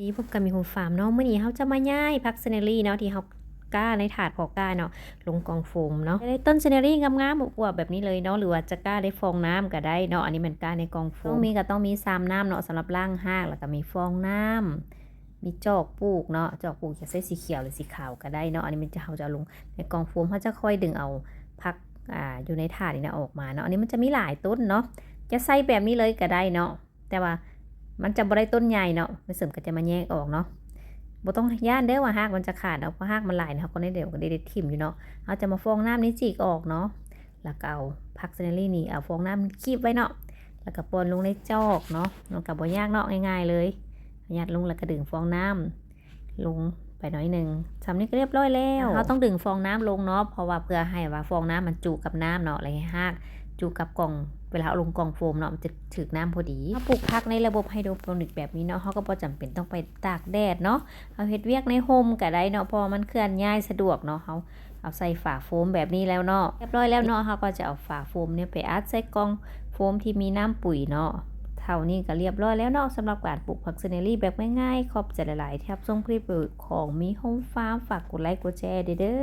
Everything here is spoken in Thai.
ดีพบกันมีโฮมฟาร์มเนาะเมื้อนี้เฮาจะมาย้ายผักเซเนอรี่เนาะที่เฮาก้าในถาดพอก้าเนาะลงกองโฟมเนาะได้ต้นเซเนอรี่งามๆอวบแบบนี้เลยเนาะหรือว่าจะก้าได้ฟองน้ำก็ได้เนาะอันนี้มันก้าในกองโฟมต้องมีก็ต้องมีซามน้ำเนาะสำหรับล่างหากแล้วก็มีฟองน้ำมีจอกปลูกเนาะจอกปลูกจะใส่สีเขียวหรือสีขาวก็ได้เนาะอันนี้มันจะเฮาจะลงในกองโฟมเขาจะค่อยดึงเอาผักอ่าอยู่ในถาดนี่นะออกมาเนาะอันนี้มันจะมีหลายต้นเนาะจะใส่แบบนี้เลยก็ได้เนาะแต่ว่า มันจะบ่ได้ต้นใหญ่เนาะไม่เสริมก็จะมาแยกออกเนาะบ่ต้องย่านเด้ว่าหากมันจะขาดเอาเพราะหากมันหลายนะก็ได้เดี๋ยวก็ได้ได้ทิ่มอยู่เนาะเอาจะมาฟองน้ำนี้จีกออกเนาะแล้วก็เอาผักเซเนอรี่นี่เอาฟองน้ำคีบไว้เนาะแล้วก็ปนลงในจอกเนาะมันก็บ่ยากเนาะง่ายๆเลยยัดลงแล้วก็ดึงฟองน้ำลงไปน่อยหนึ่งทำนี่ก็เรียบร้อยแล้วเราต้องดึงฟองน้ำลงเนาะเพราะว่าเพื่อให้ว่าฟองน้ำมันจุกับน้ำเนาะอะไรให้หาก จูกับกล่องเวลาเอาลงกล่องโฟมเนาะมันจะถึกน้ำพอดีถ้าปลูกพักในระบบไฮโดรโปนิกแบบนี้เนาะเขาก็บ่จำเป็นต้องไปตากแดดเนาะเอาเฮ็ดเวียกในโฮมก็ได้เนาะเพอมันเคลื่อนย้ายสะดวกเนาะเขาเอาใส่ฝาโฟมแบบนี้แล้วเนาะเรียบร้อยแล้วเนาะเขาก็จะเอาฝาโฟมเนี่ยไปอัดใส่กล่องโฟมที่มีน้ำปุ๋ยเนาะเท่านี้ก็เรียบร้อยแล้วเนาะสำหรับการปลูกผักเซเนอรี่แบบง่ายๆขอบใจหลายๆที่รับชมคลิปของมีโฮมฟาร์มฝากกดไลค์กดแชร์เด้อ